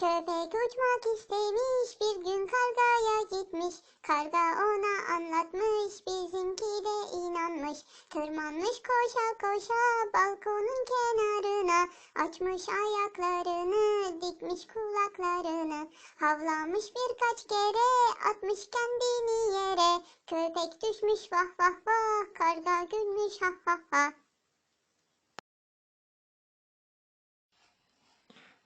Köpek uçmak istemiş bir gün kargaya gitmiş. Karga ona anlatmış bizimki de inanmış. Tırmanmış koşa koşa balkonun kenarına. Açmış ayaklarını dikmiş kulaklarını. Havlamış birkaç kere atmış kendini yere. Köpek düşmüş vah vah vah karga gülmüş ha ha ha.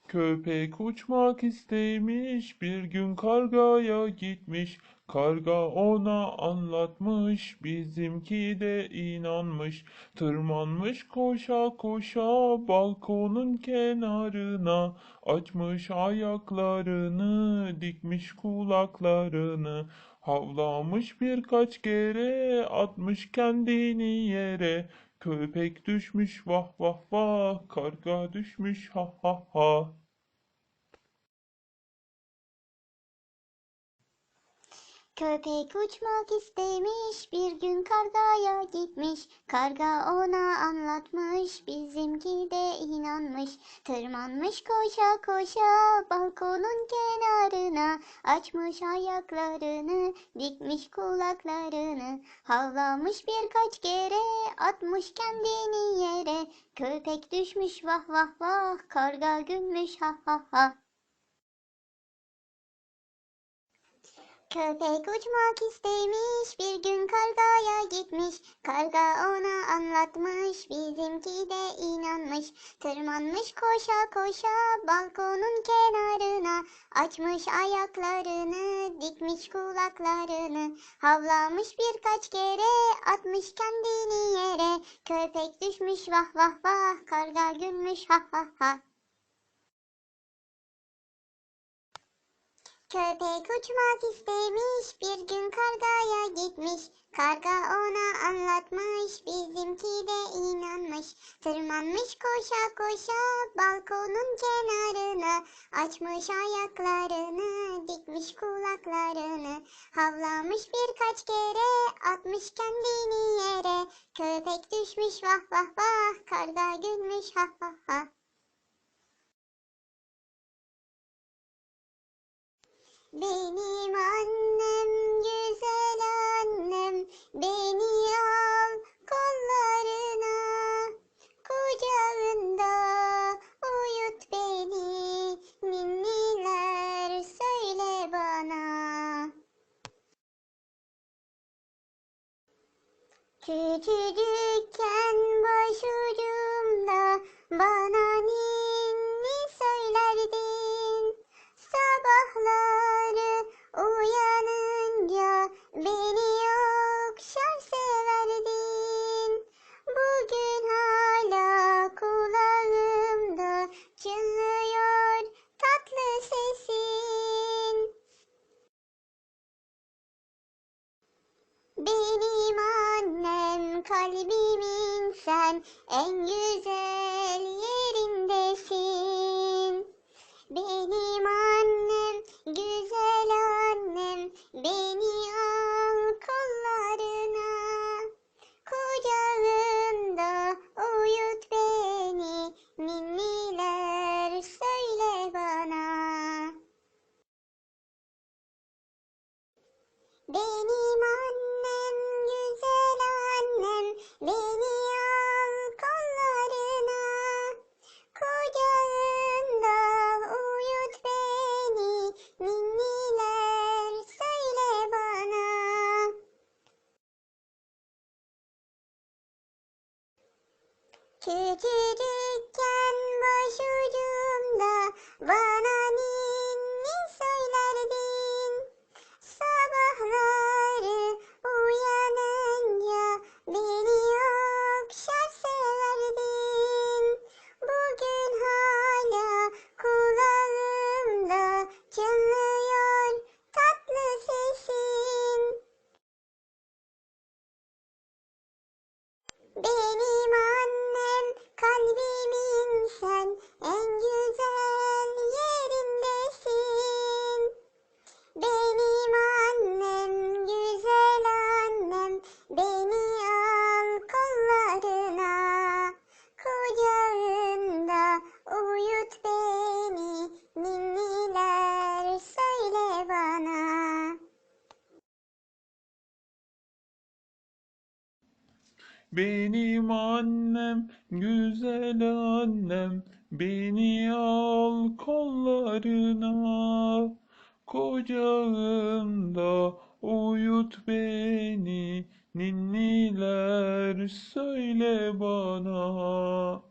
Köpek uçmak istemiş, bir gün kargaya gitmiş. Karga ona anlatmış, bizimki de inanmış. Tırmanmış koşa koşa balkonun kenarına. Açmış ayaklarını, dikmiş kulaklarını. Havlamış birkaç kere, atmış kendini yere. Köpek düşmüş vah vah vah, karga düşmüş ha ha ha. Köpek uçmak istemiş bir gün kargaya gitmiş. Karga ona anlatmış bizimki de inanmış. Tırmanmış koşa koşa balkonun kenarına. Açmış ayaklarını dikmiş kulaklarını. Havlamış birkaç kere atmış kendini yere. Köpek düşmüş vah vah vah karga gülmüş ha ha ha. Köpek uçmak istemiş bir gün kargaya gitmiş. Karga ona anlatmış bizimki de inanmış. Tırmanmış koşa koşa balkonun kenarına. Açmış ayaklarını dikmiş kulaklarını. Havlamış birkaç kere atmış kendini yere. Köpek düşmüş vah vah vah karga gülmüş ha ha ha. Köpek uçmak istemiş bir gün kargaya gitmiş. Karga ona anlatmış bizimki de inanmış. Tırmanmış koşa koşa balkonun kenarına. Açmış ayaklarını dikmiş kulaklarını. Havlamış birkaç kere atmış kendini yere. Köpek düşmüş vah vah vah karga gülmüş ha ha ha. Benim annem kalbimin sen en güzel yerindesin. Benim annem, güzel annem, beni Küçücükken başucumda bana Benim annem, güzel annem, beni al kollarına. Kucağında uyut beni, ninniler söyle bana.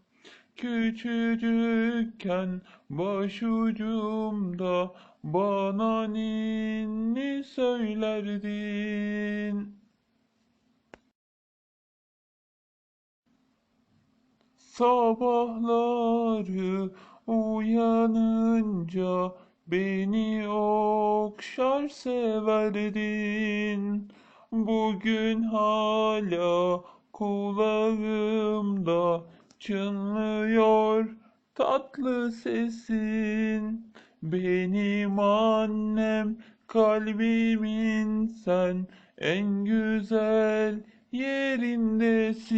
Küçücükken başucumda bana ninni söylerdin. Sabahları uyanınca beni okşar severdin. Bugün hala kulağımda çınlıyor tatlı sesin. Benim annem kalbimin sen en güzel yerindesin.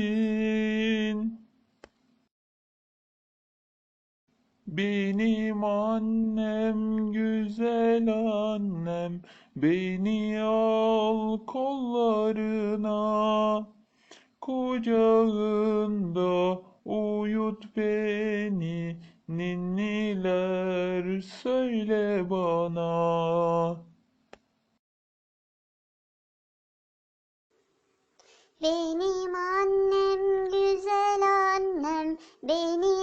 Benim annem güzel annem beni al kollarına kucağında uyut beni ninniler söyle bana. Benim annem güzel annem beni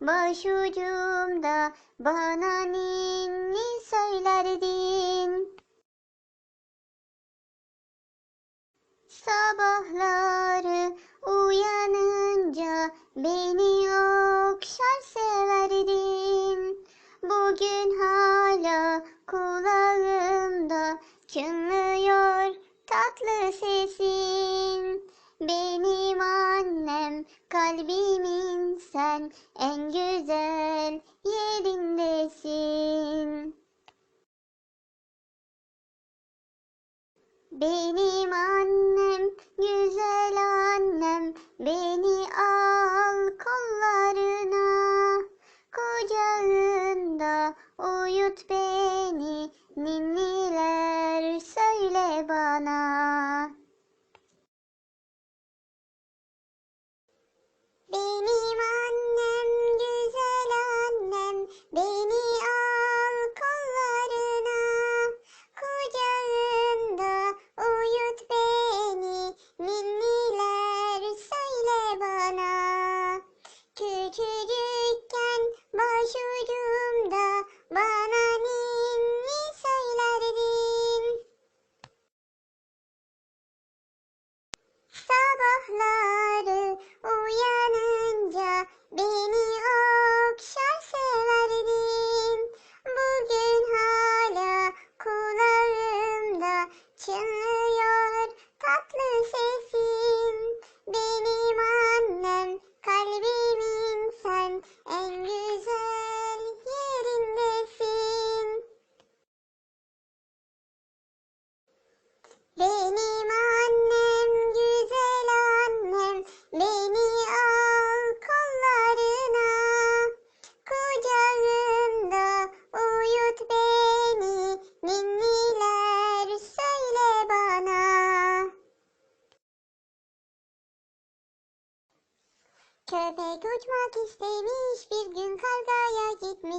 başucumda bana ninni söylerdin Sabahları uyanınca beni okşar severdin. Bugün hala kulağımda çınlıyor tatlı sesin. Benim annem kalbimin sen en güzel yerindesin. Benim annem, güzel annem, beni al kollarına. Kucağında uyut beni,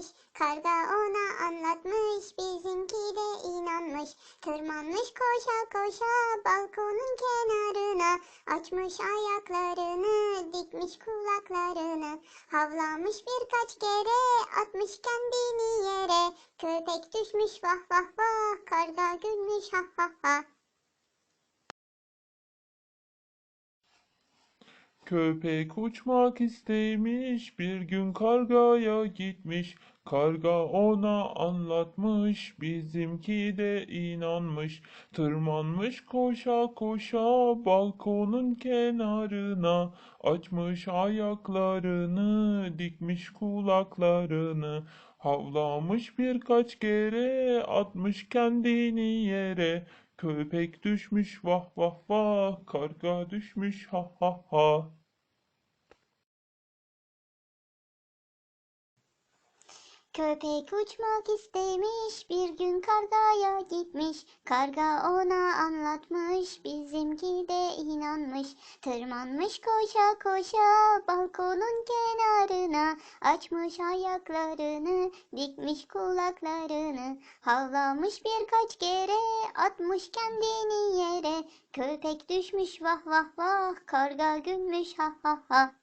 gitmiş. Karga ona anlatmış bizimki de inanmış. Tırmanmış koşa koşa balkonun kenarına. Açmış ayaklarını dikmiş kulaklarını. Havlamış birkaç kere atmış kendini yere. Köpek düşmüş vah vah vah karga gülmüş ha ha ha. Köpek uçmak istemiş, bir gün kargaya gitmiş. Karga ona anlatmış, bizimki de inanmış. Tırmanmış koşa koşa balkonun kenarına. Açmış ayaklarını, dikmiş kulaklarını. Havlamış birkaç kere, atmış kendini yere. Köpek düşmüş vah vah vah, karga düşmüş ha ha ha. Köpek uçmak istemiş, bir gün kargaya gitmiş. Karga ona anlatmış, bizimki de inanmış. Tırmanmış koşa koşa, balkonun kenarına. Açmış ayaklarını, dikmiş kulaklarını. Havlamış birkaç kere, atmış kendini yere. Köpek düşmüş vah vah vah, karga gülmüş ha ha ha.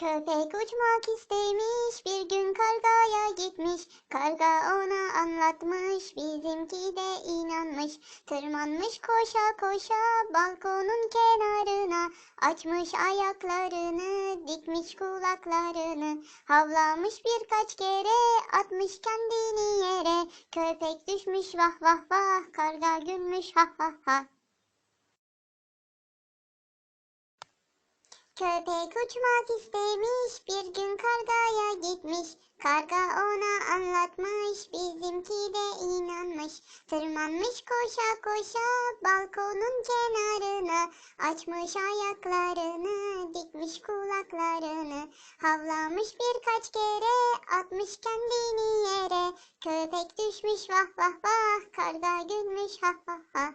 Köpek uçmak istemiş, bir gün kargaya gitmiş. Karga ona anlatmış, bizimki de inanmış. Tırmanmış koşa koşa, balkonun kenarına. Açmış ayaklarını, dikmiş kulaklarını. Havlamış birkaç kere, atmış kendini yere. Köpek düşmüş vah vah vah, karga gülmüş ha ha ha. Köpek uçmak istemiş, bir gün kargaya gitmiş. Karga ona anlatmış, bizimki de inanmış. Tırmanmış koşa koşa, balkonun kenarına. Açmış ayaklarını, dikmiş kulaklarını. Havlamış birkaç kere, atmış kendini yere. Köpek düşmüş vah vah vah, karga gülmüş ha ha ha.